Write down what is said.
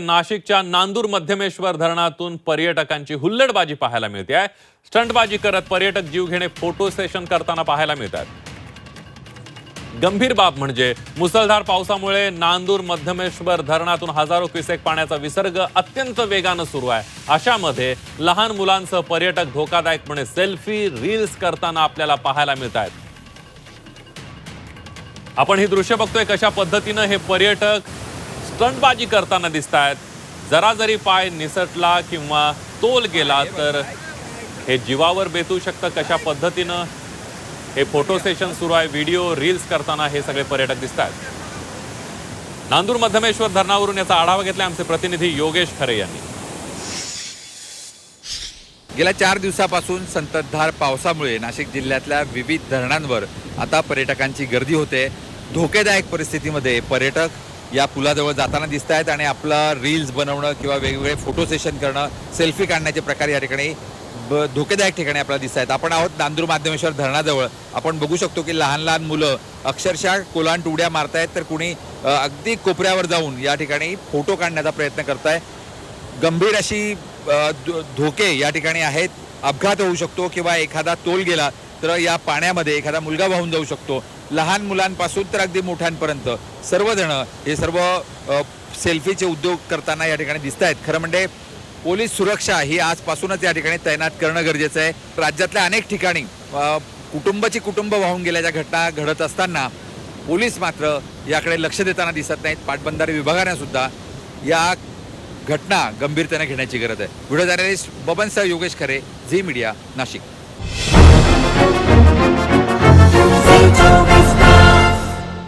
नाशिकच्या नांदूर मध्यमेश्वर धरणातून पर्यटकांची हुल्लडबाजी पाहायला मिळते. आहे स्टंटबाजी करत पर्यटक जीवघेणे फोटो सेशन करताना पाहायला मिळतात. गंभीर बाब म्हणजे मुसळधार पावसामुळे नांदूर मध्यमेश्वर धरणातून हजारो क्युसेक पाण्याचा विसर्ग अत्यंत वेगानं सुरू आहे. अशामध्ये लहान मुलांसह पर्यटक धोकादायकपणे सेल्फी रील्स करताना आपल्याला पाहायला मिळत आहेत आपण ही दृश्य बघतोय कशा पद्धतीनं हे पर्यटक स्टंटबाजी करताना दिसत आहेत जरा जरी पाय निसटला किंवा तोल गेला तर हे जीवावर बेतू शकतं कशा पद्धतीनं? हे फोटो सेशन सुरू आहे व्हिडिओ रील्स करताना हे सगळे पर्यटक दिसत आहेत नांदूर मध्यमेश्वर धरणावरून याचा आढावा घेतला आमचे प्रतिनिधी योगेश खरे यांनी. गेल्या चार दिवसापासून संततधार पावसामुळे नाशिक जिल्ह्यातल्या विविध धरणांवर आता पर्यटकांची गर्दी होते. धोकेदायक परिस्थितीमध्ये पर्यटक या पुलाजवळ जाताना दिसत आहेत आणि आपला रील्स बनवणं किंवा वेगवेगळे फोटो सेशन करणं सेल्फी काढण्याचे प्रकार या ठिकाणी ब धोकेदायक ठिकाणी आपल्याला दिसत आहेत. आपण आहोत नांदूर माध्यमेश्वर धरणाजवळ. आपण बघू शकतो की लहान लहान मुलं अक्षरशः कोलांट उड्या मारतायत तर कुणी अगदी कोपऱ्यावर जाऊन या ठिकाणी फोटो काढण्याचा प्रयत्न करताय. गंभीर अशी धोके या ठिकाणी आहेत. अपघात होऊ शकतो किंवा एखादा तोल गेला तर या पाण्यामध्ये एखादा मुलगा वाहून जाऊ शकतो. लहान मुलांपासून तर अगदी मोठ्यांपर्यंत. सर्वजण हे सर्व सेल्फीचे उद्योग करताना या ठिकाणी दिसत आहेत खरं म्हणजे पोलीस सुरक्षा ही आजपासूनच या ठिकाणी तैनात करणं गरजेचं आहे. राज्यातल्या अनेक ठिकाणी कुटुंबाची कुटुंब वाहून गेल्याच्या घटना घडत असताना पोलीस मात्र याकडे लक्ष देताना दिसत नाहीत. पाटबंधारे विभागाने सुद्धा या घटना गंभीरतेने घेण्याची गरज आहे. व्हिडिओ जर्नलिस्ट बबन सह Yogesh Khare Zee media Nashik. Thank you.